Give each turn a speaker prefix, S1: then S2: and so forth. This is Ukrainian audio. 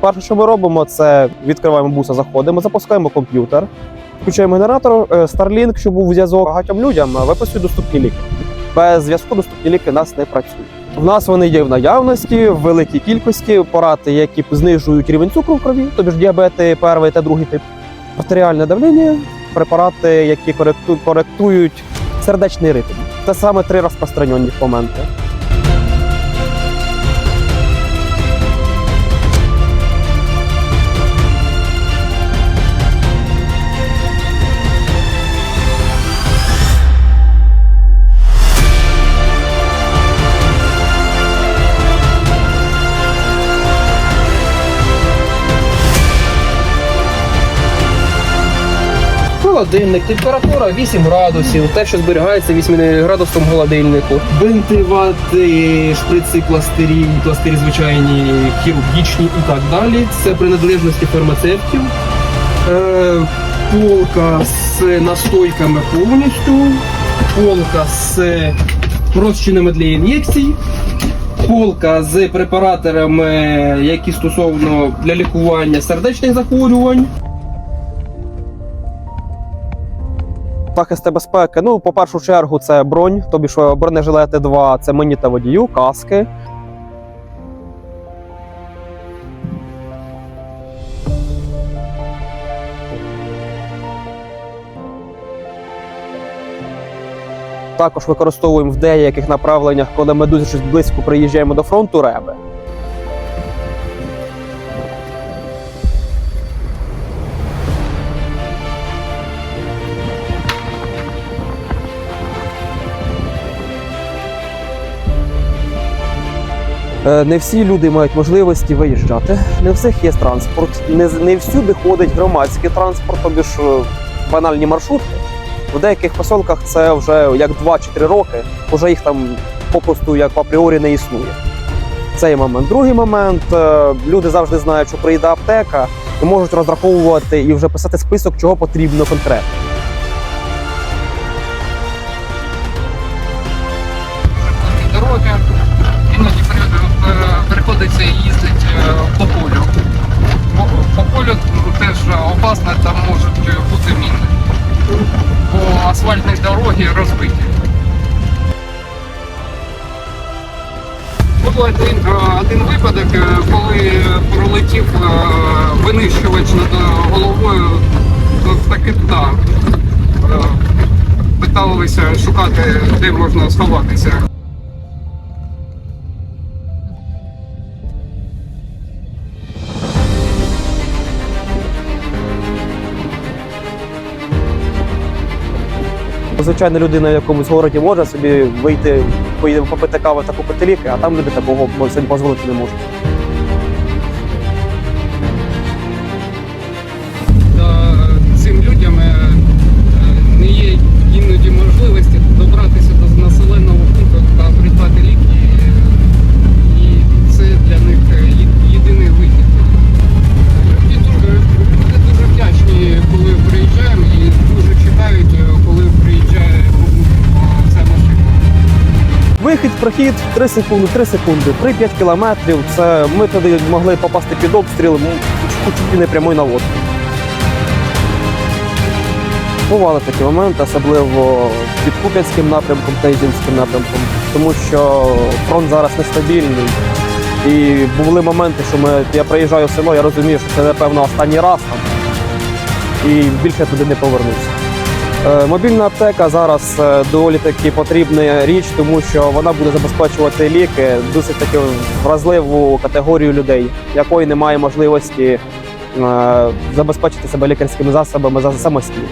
S1: Перше, що ми робимо, це відкриваємо буса, заходимо, запускаємо комп'ютер, включаємо генератор е, Starlink, щоб був зв'язок багатьом людям, виписують доступні ліки. Без зв'язку доступні ліки у нас не працюють. В нас вони є в наявності в великій кількості препарати, які знижують рівень цукру в крові, тобі ж діабети перший та другий тип, артеріальне давлення, препарати, які коректують сердечний ритм. Це саме три розпространені моменти.
S2: Холодильник, температура 8 градусів, те, що зберігається 8 градусом холодильнику. Бинти, вати, шприци, пластирі, пластирі звичайні, хірургічні і так далі. Це принадлежності фармацевтів. Е, полка з настойками повністю, полка з розчинами для ін'єкцій. Полка з препараторами, які стосовно для лікування сердечних захворювань.
S1: Захисти безпеки. Ну, по першу чергу, це бронь, тобі що бронежилети 2, це мені та водію, каски. Також використовуємо в деяких направленнях, коли ми дуже близько приїжджаємо до фронту реби. Не всі люди мають можливості виїжджати. Не всіх є транспорт. Не, не всюди ходить громадський транспорт, тобі ж е, банальні маршрутки. В деяких поселках це вже як 2-3 роки, вже їх там попросту як апріорі не існує. Цей момент. Другий момент е, люди завжди знають, що прийде аптека і можуть розраховувати і вже писати список, чого потрібно конкретно.
S3: Опасно, там можуть бути міни. Бо асфальтні дороги розбиті. Був один, е, один випадок, е, коли пролетів е, винищувач над головою таки танк. Е, Питалися шукати, де можна сховатися.
S1: Звичайна людина в якомусь городі може собі вийти, попити каву та купити ліки, а там люди такого собі дозволити не можуть.
S3: Вихід,
S1: прохід 3 секунди, 3 секунди, 3-5 кілометрів. Це ми туди могли попасти під обстріл, чуть і не прямою наводкою. Бували такі моменти, особливо під Куп'янським напрямком та Ізюмським напрямком, тому що фронт зараз нестабільний. І були моменти, що ми, я приїжджаю в село, я розумію, що це напевно останній раз там. І більше туди не повернуся. Е, Мобільна аптека зараз е, доволі таки потрібна річ, тому що вона буде забезпечувати ліки досить таки вразливу категорію людей, якої немає можливості е, забезпечити себе лікарськими засобами за- самостійно.